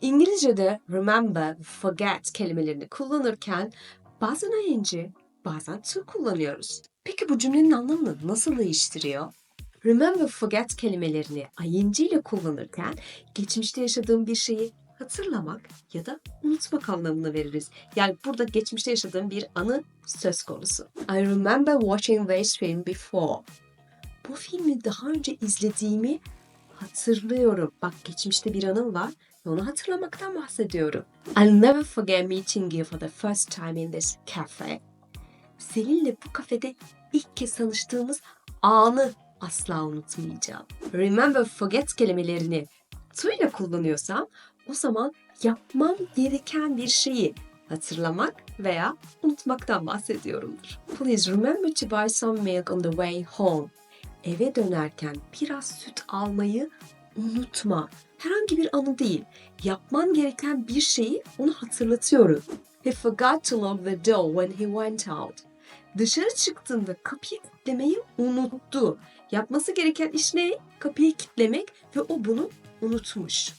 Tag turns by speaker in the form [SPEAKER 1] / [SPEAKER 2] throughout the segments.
[SPEAKER 1] İngilizce'de remember, forget kelimelerini kullanırken bazen ing, bazen to kullanıyoruz. Peki bu cümlenin anlamını nasıl değiştiriyor? Remember, forget kelimelerini ing ile kullanırken geçmişte yaşadığım bir şeyi hatırlamak ya da unutmak anlamına veririz. Yani burada geçmişte yaşadığım bir anı söz konusu. I remember watching this film before. Bu filmi daha önce izlediğimi hatırlıyorum. Bak geçmişte bir anım var ve onu hatırlamaktan bahsediyorum. I'll never forget meeting you for the first time in this cafe. Seninle bu kafede ilk kez tanıştığımız anı asla unutmayacağım. Remember, forget kelimelerini ile kullanıyorsam o zaman yapmam gereken bir şeyi hatırlamak veya unutmaktan bahsediyorumdur. Please remember to buy some milk on the way home. Eve dönerken biraz süt almayı unutma. Herhangi bir anı değil. Yapman gereken bir şeyi onu hatırlatıyorum. He forgot to lock the door when he went out. Dışarı çıktığında kapıyı kilitlemeyi unuttu. Yapması gereken iş ne? Kapıyı kilitlemek ve o bunu unutmuş.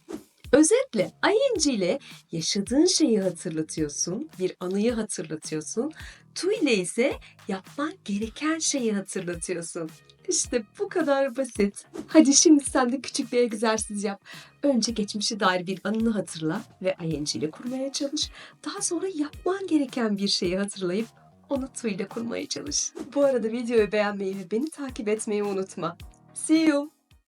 [SPEAKER 1] Özetle ing ile yaşadığın şeyi hatırlatıyorsun, bir anıyı hatırlatıyorsun. To ile ise yapman gereken şeyi hatırlatıyorsun. İşte bu kadar basit. Hadi şimdi sen de küçük bir egzersiz yap. Önce geçmişe dair bir anını hatırla ve ing ile kurmaya çalış. Daha sonra yapman gereken bir şeyi hatırlayıp onu to ile kurmaya çalış. Bu arada videoyu beğenmeyi ve beni takip etmeyi unutma. See you!